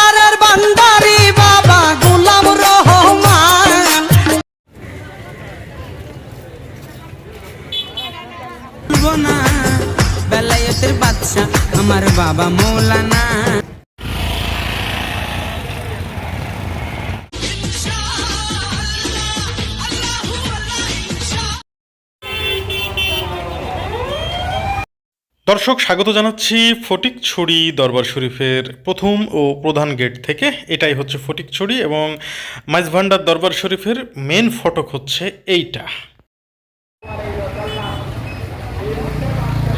ভান্ডারের বান্দারি বাবা গুলাম রহমান। বেলায়েতের বাদশা আমার বাবা মৌলানা। দর্শক, স্বাগত জানাচ্ছি ফটিকছড়ি দরবার শরীফের প্রথম ও প্রধান গেট থেকে। এটাই হচ্ছে ফটিকছড়ি এবং মাইজভান্ডার দরবার শরীফের মেন ফটক হচ্ছে এইটা।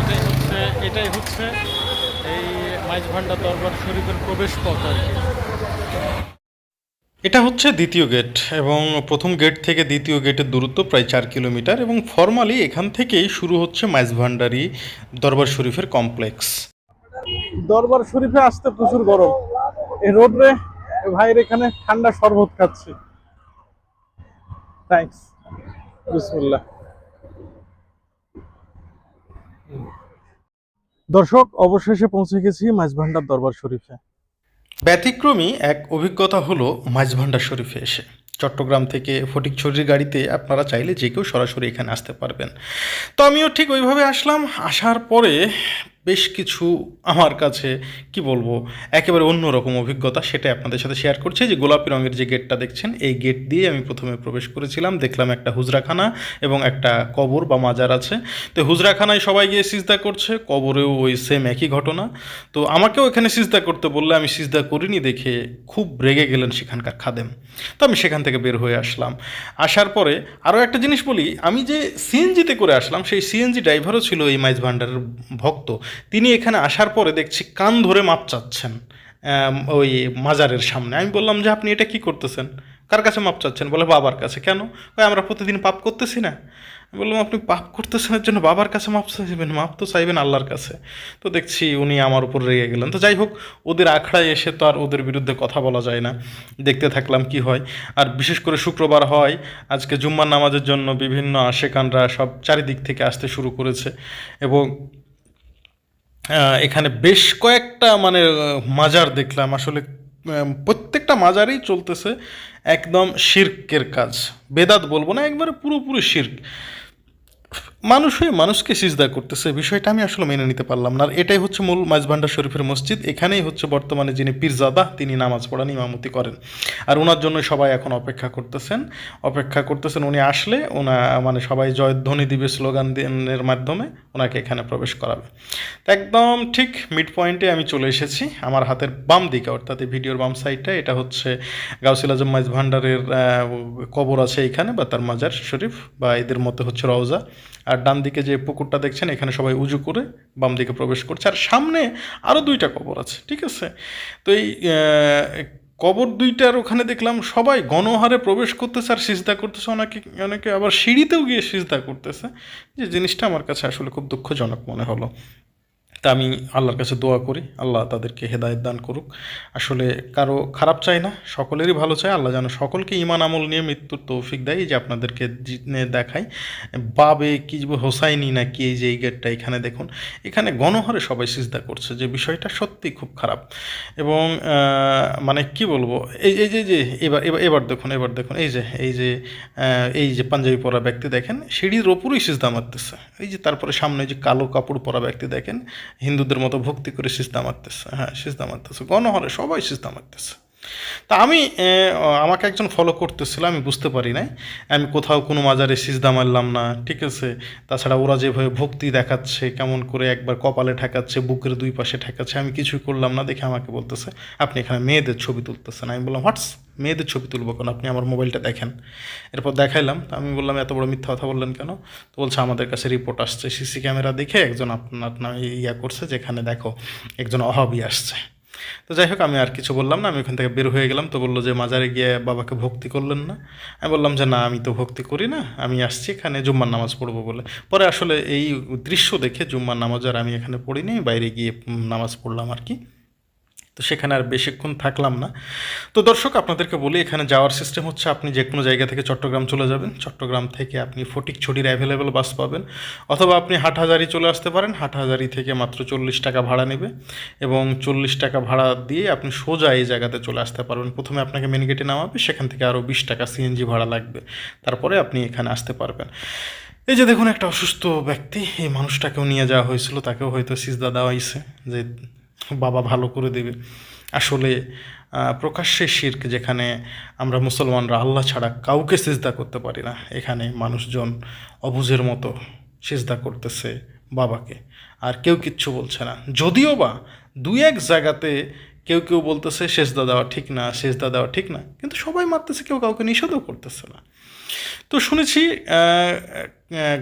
এটাই হচ্ছে এটাই হচ্ছে এই মাইজভান্ডার দরবার শরীফের প্রবেশ পথ আর কি। এটা হচ্ছে দ্বিতীয় গেট এবং প্রথম গেট থেকে দ্বিতীয় গেটের দূরত্ব প্রায় চার কিলোমিটার এবং ফর্মালি এখান থেকেই শুরু হচ্ছে মাইজভান্ডারি দরবার শরীফের কমপ্লেক্স দরবার শরীফে আসতে প্রচুর গরম। এই রোডরে ভাইয়ের এখানে ঠান্ডা শরবত খাচ্ছি। দর্শক, অবশেষে পৌঁছে গেছি মাঝভান্ডার দরবার শরীফে। ব্যতিক্রমী এক অভিজ্ঞতা হলো মাঝভান্ডার শরীফে এসে। চট্টগ্রাম থেকে ফটিকছড়ির গাড়িতে আপনারা চাইলে যে কেউ সরাসরি এখানে আসতে পারবেন। তো আমিও ঠিক ওইভাবে আসলাম। আসার পরে বেশ কিছু আমার কাছে, কি বলব, একেবারে অন্যরকম অভিজ্ঞতা সেটাই আপনাদের সাথে শেয়ার করছি যে গোলাপি রঙের যে গেটটা দেখছেন, এই গেট দিয়ে আমি প্রথমে প্রবেশ করেছিলাম। দেখলাম একটা হুজরাখানা এবং একটা কবর বা মাজার আছে। তো হুজরাখানায় সবাই গিয়ে সিজদা করছে, কবরেও ওই সেম একই ঘটনা। তো আমাকেও এখানে সিজদা করতে বললে আমি সিজদা করিনি দেখে খুব রেগে গেলেন সেখানকার খাদেম। তো আমি সেখান থেকে বের হয়ে আসলাম। আসার পরে আরও একটা জিনিস বলি, আমি যে সিএনজিতে করে আসলাম, সেই সিএনজি ড্রাইভারও ছিল এই মাইজ ভান্ডারের ভক্ত। তিনি এখানে আসার পরে দেখছি কান ধরে মাপ চাচ্ছেন ওই মাজারের সামনে। আমি বললাম যে, আপনি এটা কি করতেছেন? কার কাছে মাপ চাচ্ছেন? বলে, বাবার কাছে। কেন? কয়, আমরা প্রতিদিন পাপ করতেছি না। বললাম, আপনি পাপ করতেছেন এর জন্য বাবার কাছে মাপ চাইবেন? মাপ তো চাইবেন আল্লাহর কাছে। তো দেখছি উনি আমার উপর রেগে গেলেন। তো যাই হোক, ওদের আখড়ায় এসে তো আর ওদের বিরুদ্ধে কথা বলা যায় না। দেখতে থাকলাম কি হয়। আর বিশেষ করে শুক্রবার হয়। আজকে জুম্মার নামাজের জন্য বিভিন্ন আশেকানরা সব চারিদিক থেকে আসতে শুরু করেছে এবং এখানে বেশ কয়েকটা মানে মাজার দেখলাম। আসলে প্রত্যেকটা মাজারেই চলতেছে একদম শির্কের কাজ। বেদাত বলব না, একবারে পুরোপুরি শির্ক। মানুষ হয়ে মানুষকে সিজদা করতেছে বিষয়টা আমি আসলে মেনে নিতে পারলাম না। আর এটাই হচ্ছে মূল মাঝভান্ডার শরীফের মসজিদ। এখানেই হচ্ছে বর্তমানে যিনি পীরজাদা তিনি নামাজ পড়ান ইমামতি করেন। আর ওনার জন্য সবাই এখন অপেক্ষা করতেছেন। অপেক্ষা করতেছেন উনি আসলে ওনা মানে সবাই জয়ধ্বনি দিবে স্লোগান এর মাধ্যমে ওনাকে এখানে প্রবেশ করাবে। একদম ঠিক মিড পয়েন্টে আমি চলে এসেছি। আমার হাতের বাম দিকে অর্থাৎ এই ভিডিওর বাম সাইডটা এটা হচ্ছে গাউসিল আজম মাইজ ভান্ডারের আহ, কবর আছে এখানে বা তার মাজার শরীফ বা এদের মতে হচ্ছে রওজা। আর ডান দিকে যে পুকুরটা দেখছেন, এখানে সবাই উজু করে বাম দিকে প্রবেশ করছে। আর সামনে আরও দুইটা কবর আছে, ঠিক আছে? তো এই কবর দুইটার ওখানে দেখলাম সবাই গণহারে প্রবেশ করতেছে আর সিজদা করতেছে। অনেকে অনেকে আবার সিঁড়িতেও গিয়ে সিজদা করতেছে। যে জিনিসটা আমার কাছে আসলে খুব দুঃখজনক মনে হলো। তা আমি আল্লাহর কাছে দোয়া করি, আল্লাহ তাদেরকে হেদায়ত দান করুক। আসলে কারও খারাপ চাই না, সকলেরই ভালো চাই আল্লাহ যেন সকলকে ইমান আমল নিয়ে মৃত্যুর তৌফিক দেয়। যে আপনাদেরকে দেখাই, বাবে কি হোসাইনি না কি এই যে এই গেটটা এখানে দেখুন, এখানে গণহারে সবাই সিজদা করছে, যে বিষয়টা সত্যি খুব খারাপ। এবং মানে কি বলব, এই এই যে যে, এবার এবার এবার দেখুন এবার দেখুন, এই যে এই যে এই যে পাঞ্জাবি পরা ব্যক্তি দেখেন, সিঁড়ির ওপরই সিজদা মারতেছে। এই যে তারপরে সামনে যে কালো কাপড় পরা ব্যক্তি দেখেন হিন্দুদের মতো ভক্তি করে সিস্তা মারতেছে। হ্যাঁ সিজদা মারতেছে। গণহরে সবাই সিজদা মারতেছে। তা আমি আমাকে একজন ফলো করতেছিল, আমি বুঝতে পারি নাই। আমি কোথাও কোনো মাজারে সিজদা মারলাম না, ঠিক আছে? তাছাড়া ওরা যেভাবে ভক্তি দেখাচ্ছে, কেমন করে একবার কপালে ঠেকাচ্ছে, বুকের দুই পাশে ঠেকাচ্ছে, আমি কিছুই করলাম না, দেখে আমাকে বলতেছে, আপনি এখানে মেয়েদের ছবি তুলতেছেন। আমি বললাম, হোয়াটস? মেয়েদের ছবি তুলবো কেন আপনি আমার মোবাইলটা দেখেন। এরপর দেখাইলাম, তো আমি বললাম, এত বড় মিথ্যা কথা বললেন কেন? তো বলছে, আমাদের কাছে রিপোর্ট আসছে সিসি ক্যামেরা দেখে একজন আপনার নামে ইয়া করছে, যেখানে দেখো একজন অহাবি আসছে। তো যাই হোক, আমি আর কিছু বললাম না, আমি ওখান থেকে বের হয়ে গেলাম। তো বলল যে, মাজারে গিয়ে বাবাকে ভক্তি করলেন না? আমি বললাম যে, না, আমি তো ভক্তি করি না, আমি আসছি এখানে জুম্মার নামাজ পড়ব বলে। পরে আসলে এই দৃশ্য দেখে জুম্মার নামাজ আর আমি এখানে পড়িনি, বাইরে গিয়ে নামাজ পড়লাম আর কি। তো সেখানে আর বেশিক্ষণ থাকলাম না। তো দর্শক, আপনাদেরকে বলি, এখানে যাওয়ার সিস্টেম হচ্ছে আপনি যে কোনো জায়গা থেকে চট্টগ্রাম চলে যাবেন। চট্টগ্রাম থেকে আপনি ফটিকছড়ির অ্যাভেলেবেল বাস পাবেন। অথবা আপনি হাটহাজারি চলে আসতে পারেন। হাটহাজারি থেকে মাত্র চল্লিশ টাকা ভাড়া নেবে এবং চল্লিশ টাকা ভাড়া দিয়ে আপনি সোজা এই জায়গাতে চলে আসতে পারবেন। প্রথমে আপনাকে মেন গেটে নামাবে, সেখান থেকে আরও বিশ টাকা সিএনজি ভাড়া লাগবে। তারপরে আপনি এখানে আসতে পারবেন। এই যে দেখুন, একটা অসুস্থ ব্যক্তি, এই মানুষটাকেও নিয়ে যাওয়া হয়েছিল, তাকেও হয়তো সিজদা দেওয়া হয়েছে যে বাবা ভালো করে দেবে। আসলে প্রকাশ্যে শির্ক যেখানে আমরা মুসলমানরা আল্লাহ ছাড়া কাউকে সেজদা করতে পারি না, এখানে মানুষজন অবুঝের মতো সেজদা করতেছে বাবাকে। আর কেউ কিচ্ছু বলছে না। যদিও বা দুই এক জায়গাতে কেউ কেউ বলতেছে, সেজদা দেওয়া ঠিক না, সেজদা দেওয়া ঠিক না, কিন্তু সবাই মারতেছে, কেউ কাউকে নিষেধও করতেছে না। তো শুনেছি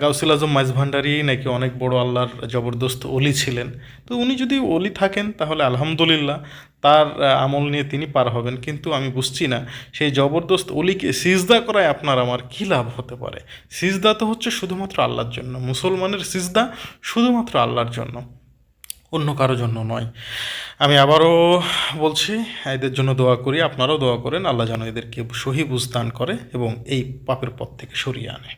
গাউসুল আজম মাইজ ভান্ডারি নাকি অনেক বড় আল্লাহর জবরদস্ত অলি ছিলেন। তো উনি যদি অলি থাকেন, তাহলে আলহামদুলিল্লাহ তার আমল নিয়ে তিনি পার হবেন। কিন্তু আমি বুঝছি না, সেই জবরদস্ত অলিকে সিজদা করায় আপনার আমার কী লাভ হতে পারে? সিজদা তো হচ্ছে শুধুমাত্র আল্লাহর জন্য, মুসলমানের সিজদা শুধুমাত্র আল্লাহর জন্য, অন্য কারোর জন্য নয়। আমি আবারও বলছি, এদের জন্য দোয়া করি, আপনারাও দোয়া করেন, আল্লাহ যেন এদেরকে সহি বুঝদান করে এবং এই পাপের পথ থেকে সরিয়ে আনে।